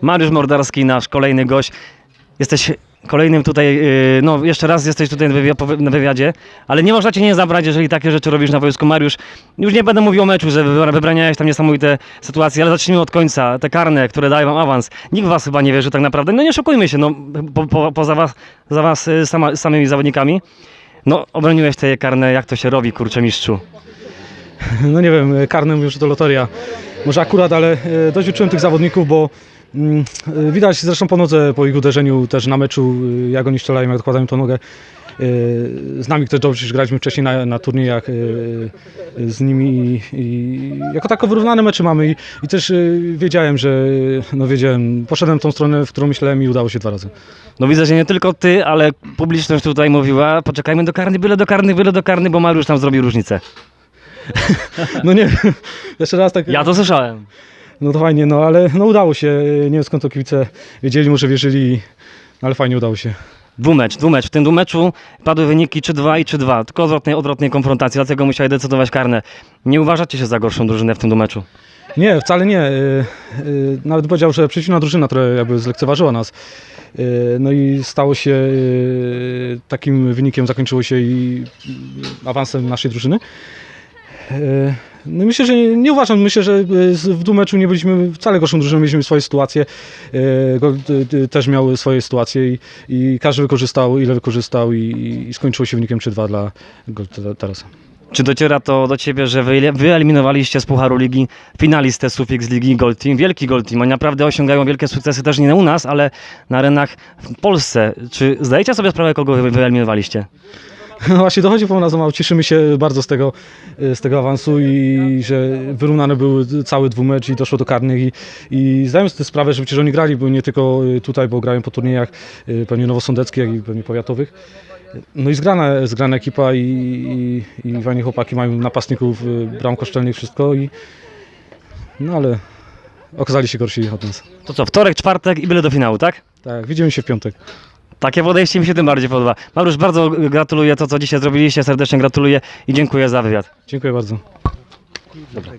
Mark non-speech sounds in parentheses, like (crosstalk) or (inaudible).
Mariusz Mordarski, nasz kolejny gość. Jesteś kolejnym tutaj, yy, no jeszcze raz jesteś tutaj na wywiadzie, ale nie można cię nie zabrać, jeżeli takie rzeczy robisz na wojsku. Mariusz, już nie będę mówił o meczu, że wybra- wybraniałeś tam niesamowite sytuacje, ale zacznijmy od końca. Te karne, które dają wam awans. Nikt was chyba nie wierzy tak naprawdę. No nie szukujmy się, no po, po, poza was, za was y, sama, samymi zawodnikami. No, obroniłeś te karne, jak to się robi, kurczę mistrzu. No nie wiem, karnym już to loteria. Może akurat, ale e, dość uczyłem tych zawodników, bo widać zresztą po nodze, po ich uderzeniu też na meczu, e, jak oni strzelają, jak odkładają tą nogę. E, Z nami też dobrze już graliśmy wcześniej na, na turniejach e, z nimi i, i jako tako wyrównane mecze mamy i, i też e, wiedziałem, że no wiedziałem, poszedłem tą stronę, w którą myślałem i udało się dwa razy. No widzę, że nie tylko ty, ale publiczność tutaj mówiła, poczekajmy do karny, byle do karny, byle do karny, bo Mariusz tam zrobi różnicę. No nie (laughs) jeszcze raz tak... Ja to słyszałem. No to fajnie, no ale no udało się, nie wiem skąd to kibice wiedzieli, może wierzyli, ale fajnie udało się. Dwumecz, dwumecz. W tym dwumeczu padły wyniki 3-2 i 3-2, tylko odwrotnej, odwrotnej konfrontacji, dlatego musiałeś decydować karne. Nie uważacie się za gorszą drużynę w tym dwumeczu? Nie, wcale nie. y, y, Nawet powiedział, że przeciwna drużyna trochę jakby zlekceważyła nas. Y, No i stało się takim wynikiem, zakończyło się i awansem naszej drużyny. Y, No myślę, że nie, uważam, myślę, że z- w dwumeczu nie byliśmy wcale gorszą drużyną, mieliśmy swoje sytuacje. Y, też miał swoje sytuacje i, i każdy wykorzystał, ile wykorzystał i, i skończyło się wynikiem 3-2 dla Tarasa. Czy dociera to do ciebie, że wy wyeliminowaliście z Pucharu Ligi finalistę Sufix Ligi Gold Team, wielki Gold Team, oni naprawdę osiągają wielkie sukcesy też nie u nas, ale na arenach w Polsce. Czy zdajecie sobie sprawę, kogo wy wyeliminowaliście? (laughs) Właśnie dochodzi po nas mało. Cieszymy się bardzo z tego, z tego awansu i że wyrównane były cały dwumecz i doszło do karnych i, i zdajemy sobie sprawę, że przecież oni grali, bo nie tylko tutaj, bo grają po turniejach y, pewnie nowosądeckich, jak i pewnie powiatowych. No i zgrana, zgrana ekipa i, i, i fajni chłopaki mają napastników, y, bram kosztelnych, wszystko i no ale okazali się gorsi od nas. To co, wtorek, czwartek i byle do finału, tak? Tak, widzimy się w piątek. Takie podejście mi się tym bardziej podoba. Mariusz, bardzo gratuluję to, co dzisiaj zrobiliście, serdecznie gratuluję i dziękuję za wywiad. Dziękuję bardzo. Dobra.